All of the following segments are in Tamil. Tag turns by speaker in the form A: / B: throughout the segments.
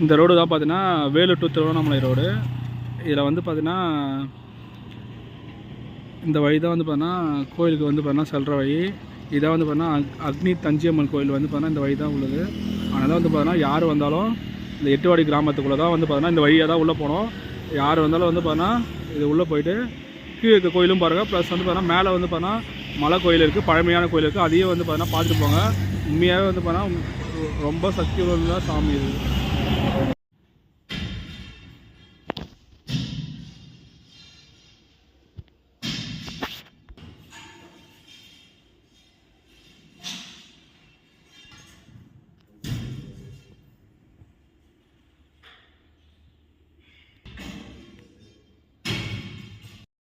A: இந்த ரோடு தான் பார்த்தீங்கன்னா வேலூர் டு திருவண்ணாமலை ரோடு இதில் வந்து பார்த்தீங்கன்னா இந்த வழி தான் வந்து பார்த்தீங்கன்னா கோயிலுக்கு வந்து பார்த்தீங்கன்னா செல்கிற வழி இதான் வந்து பார்த்தீங்கன்னா அக்- அக்னி தஞ்சியம்மன் கோயில் வந்து பார்த்தீங்கன்னா இந்த வழி தான் உள்ளது அதனால் வந்து பார்த்தீங்கன்னா யார் வந்தாலும் இந்த எட்டுவாடி கிராமத்துக்குள்ளே தான் வந்து பார்த்தீங்கன்னா இந்த வழியாக தான் உள்ளே போனோம் யார் வந்தாலும் வந்து பார்த்தீங்கன்னா இது உள்ளே போயிட்டு கீழே இருக்க கோயிலும் பாருங்கள் ப்ளஸ் வந்து பார்த்தீங்கன்னா மேலே வந்து பார்த்தீங்கன்னா மலை கோயில் இருக்குது பழமையான கோயில் இருக்குது அதையும் வந்து பார்த்தீங்கன்னா பார்த்துட்டு போங்க உண்மையாகவே வந்து பார்த்தீங்கன்னா ரொம்ப சக்தி உள்ள சாமி இது.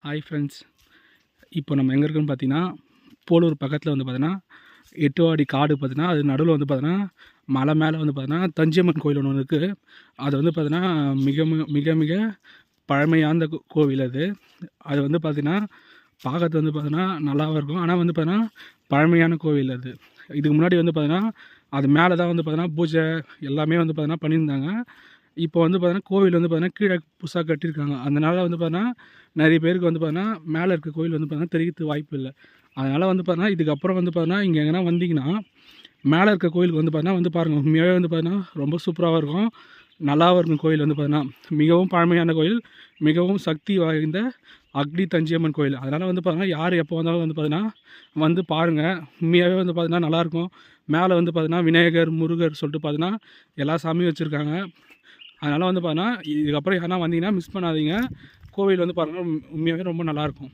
A: ஹாய் ஃப்ரெண்ட்ஸ் இப்போ நம்ம எங்கே இருக்குன்னு பார்த்தீங்கன்னா போலூர் பக்கத்தில் வந்து பார்த்தீங்கன்னா எட்டு எட்டுவாடி காடு பார்த்தீங்கன்னா அது நடுவில் வந்து பார்த்தீங்கன்னா மலை மேலே வந்து பார்த்தீங்கன்னா தஞ்சியம்மன் கோயில் ஒன்று இருக்குது அது வந்து பார்த்தீங்கன்னா மிக மிக மிக மிக பழமையான கோவில் அது அது வந்து பார்த்தீங்கன்னா பார்க்கறது வந்து பார்த்தீங்கன்னா நல்லாவும் இருக்கும் ஆனால் வந்து பார்த்தீங்கன்னா பழமையான கோவில் அது இதுக்கு முன்னாடி வந்து பார்த்தீங்கன்னா அது மேலே தான் வந்து பார்த்தீங்கன்னா பூஜை எல்லாமே வந்து பார்த்தீங்கன்னா பண்ணியிருந்தாங்க இப்போ வந்து பார்த்தீங்கன்னா கோவில் வந்து பார்த்தீங்கன்னா கீழே புதுசாக கட்டியிருக்காங்க அதனால வந்து பார்த்தீங்கன்னா நிறைய பேருக்கு வந்து பார்த்தீங்கன்னா மேலே இருக்க கோவில் வந்து பார்த்தீங்கன்னா தெரியறதுக்கு வாய்ப்பு இல்லை அதனால் வந்து பார்த்தீங்கன்னா இதுக்கப்புறம் வந்து பார்த்தீங்கன்னா இங்கே எங்கன்னா வந்தீங்கன்னா மேலே இருக்க கோயிலுக்கு வந்து பார்த்தீங்கன்னா வந்து பாருங்கள் உண்மையாகவே வந்து பார்த்தீங்கன்னா ரொம்ப சூப்பராகவும் இருக்கும். நல்லாவும் இருக்கும் கோயில் வந்து பார்த்தீங்கன்னா மிகவும் பழமையான கோயில் மிகவும் சக்தி வாய்ந்த அக்னி தஞ்சியம்மன் கோயில். அதனால் வந்து பார்த்தீங்கன்னா யார் எப்போ வந்தாலும் வந்து பார்த்தீங்கன்னா வந்து பாருங்கள் உண்மையாகவே வந்து பார்த்தீங்கன்னா நல்லாயிருக்கும் மேலே வந்து பார்த்தீங்கன்னா விநாயகர் முருகர் சொல்லிட்டு பார்த்தீங்கன்னா எல்லா சாமியும் வச்சுருக்காங்க. அதனால் வந்து பார்த்தீங்கன்னா இதுக்கப்புறம் யாரா வந்தீங்கன்னா மிஸ் பண்ணாதீங்க. கோவில் வந்து பாருங்கள் உண்மையாகவே ரொம்ப நல்லாயிருக்கும்